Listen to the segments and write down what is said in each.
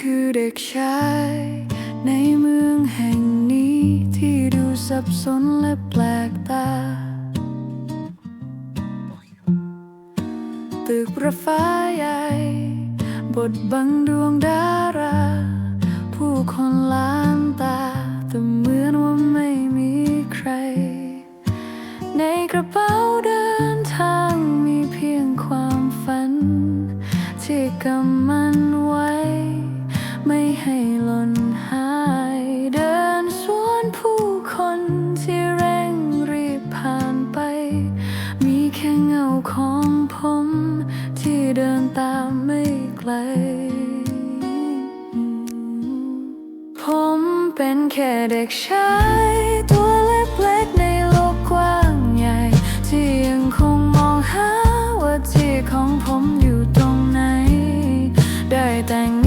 คือเด็กชาย ในเมืองแห่งนี้ที่ดูสับสนและแปลกตา ตึกประฟ้าใหญ่ บทบังดวงดารา ผู้คนล้า หล่นหาย เดินสวนผู้คนที่เร่งรีบผ่านไป มีแค่เงาของผม ที่เดินตามไม่ไกล ผมเป็นแค่เด็กชายตัวเล็กๆในโลกกว้างใหญ่ ที่ยังคงมองหาว่าที่ของผมอยู่ตรงไหน ได้แต่ง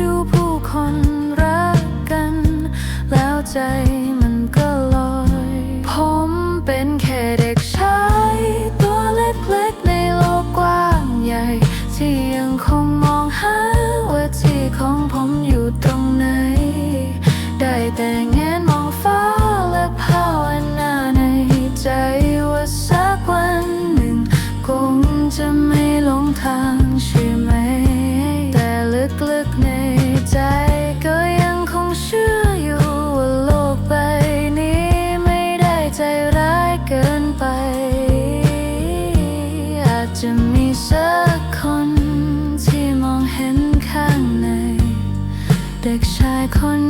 ดูผู้คนรักกัน แล้วใจมันก็ลอย ผมเป็นแค่เด็กชาย ตัวเล็กๆในโลกกว้างใหญ่ ที่ยังคงมองหาว่าที่ของผมอยู่ตรงไหน ได้แต่แงนมองฟ้าและภาวนาในใจว่าสักวันหนึ่งคงจะไม่หลงทางใช่ไหม กคนที่มองเห็นข้างใน เด็กชายคน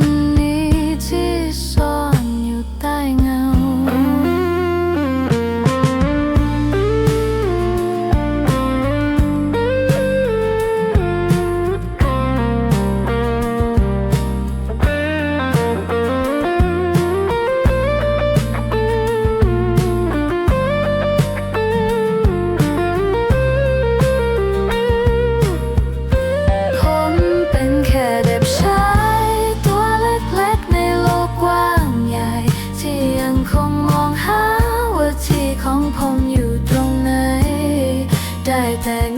องห